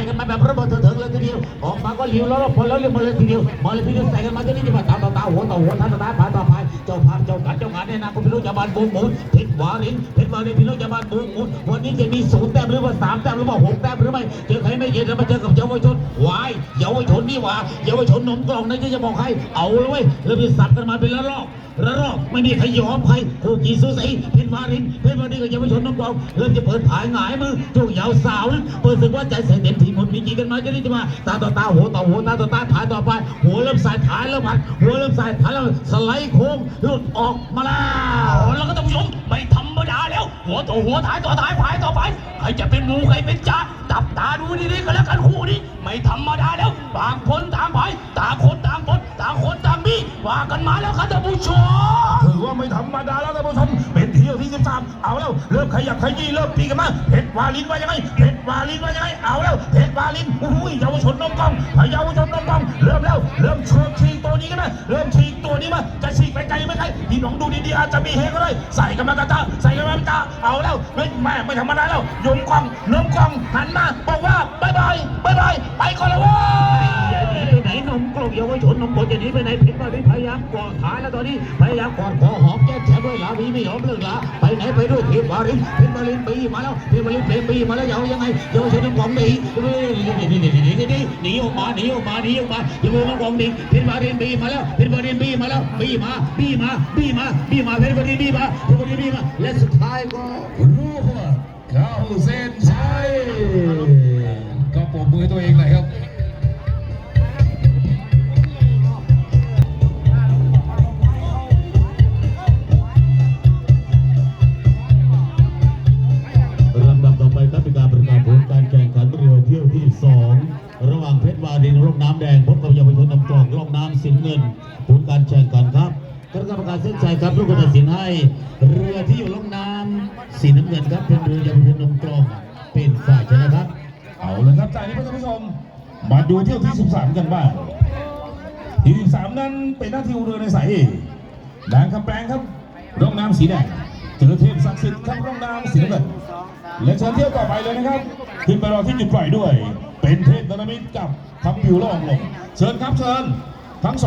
ส่กันมาแบบระเบิดเถิงๆเลยทีเดียวออกมาก็หิวแล้วพอแล้วเรียบมาเลยทีเดียวมาเลยทีเดียวใส่กันมาที่นี่จะมาตาต่อตาหัวต่อหัวท่านต่อตาผาต่อผาเจ้าผาเจ้าการเจ้างานเนี่ยนะคุณพิรุจะบานบูมหมุนเพชรวารินเพชรวารินพิรุจะบานบูมหมุนวันนี้จะมีศูนย์แต้มหรือว่าสามแต้มหรือว่าหกแต้มหรือไม่เจอใครไม่ เย็นแล้วมาเจอกับเยาวชนวายเยาวชนนี่หว่าเยาวชนนมกล่องนะที่จะบอกให้เอาเลยเว้ยเริ่มจะสับกันมาเป็นละลอกระรอกไม่มีใครยอมใครคู่กีสูสีเพชรวารินเพชรวารินกับเยาวชนน้องกองเริ่มจะเปิดผายหงายมือช่วงยาวสาวนะเปิดศึกว่าใจใส่เต็มทีหมดมีจีกันมาจะได้จะมาตาต่อตาหัวต่อหัวตาต่อตาผายต่อไปหัวเริ่มสายถ่ายเริ่มผัดหัวเริ่มสายถ่ายแล้วสไลด์โค้งหลุดออกมาแล้ว หัวต่อหัวท้ายต่อท้ายผายต่อไปใครจะเป็นหมูใครเป็นจ่าจับตาดูดีๆกันแล้วกันคู่นี้ไม่ธรรมดาแล้วต่างคนต่างผายต่างคนต่างคนต่างคนต่างมีว่ากันมาแล้วครับท่านผู้ชมถือว่าไม่ธรรมดาแล้วท่านผู้ชม เป็นเที่ยวที่13เอาแล้วเริ่มขยับขยี้เริ่มตีกันมาเพชรวาลินว่ายังไงเพชรวาลินว่ายังไงเอาแล้วเพชรวาลินโอ้ยเยาวชนน้องกองเยาวชนน้องกองเริ่มแล้วเริ่มชกฉีกตัวนี้กันนะเริ่มฉีกตัวนี้มาจะฉีกไปไกลไหมใครพี่น้องดูดีๆอาจจะมีเฮก็ได้ใส่กันมากระตาใส่กันมากระตาเอาแล้วไม่แม่ไม่ธรรมดาแล้วยมกองน้องกองหันมาบอกว่าบายบายบายบายไปก่อนแล้วเว้ย กเยาวชนของจะหนีไปไหนเพชรบ้านนี้พยายามกอดขาแล้วตอนนี้พยายามกอดคอหอมแก้มแฉด้วยลาวีไม่ยอมเลิกละไปไหนไปด้วยเพชรบ้านนี้เพชรบ้านนี้ปีมาแล้วเพชรบ้านนี้เปปีมาแล้วจะเายังไงเยาวชนของผมหนีหนี่นี่นี่นี่นีหนีออกมาหนีออกมาหนีออกมาเยาวชนของผมหนีเพชรบ้านนี้ปีมาแล้วเพชรบ้านนี้ปีมาแล้วปีมาปีมาปีมาปีมาเพชรบ้านนี้ปีมาเพชรบ้านนี้ปีมาและสุดท้ายก็รู้ว่าเขาเส้น ระหว่างเพชรวารินร่องน้ำแดงพบกับเยาวชนน้ำกรองร่องน้ำสิงห์เงินผลการแข่งขันครับคณะกรรมการเส้นชัยครับลูกกตัดสินให้เรือที่อยู่ร่องน้ำสีน้ำเงินครับเป็นเรือเยาวชนน้ำกรองเป็นฝ่ายชนะครับ เอาลยครับจากนี้ท่านผู้ชมมาดูเที่ยวที่ 13 กันบ้างที่13นั้นเป็นหน้าที่เรือในสายเอแดงคำแปลงครับร่องน้ำสีแดง จอเทพศักดิ์สิทธิ์ครับร่องน้ำสีน้ำเงินและเชิญเที่ยวต่อไปเลยนะครับ ขึ้นไปรอที่จุดปล่อยด้วย เป็นเทพนรมิตรกับคำผิวล่องลงเชิญครับเชิญทั้งสอง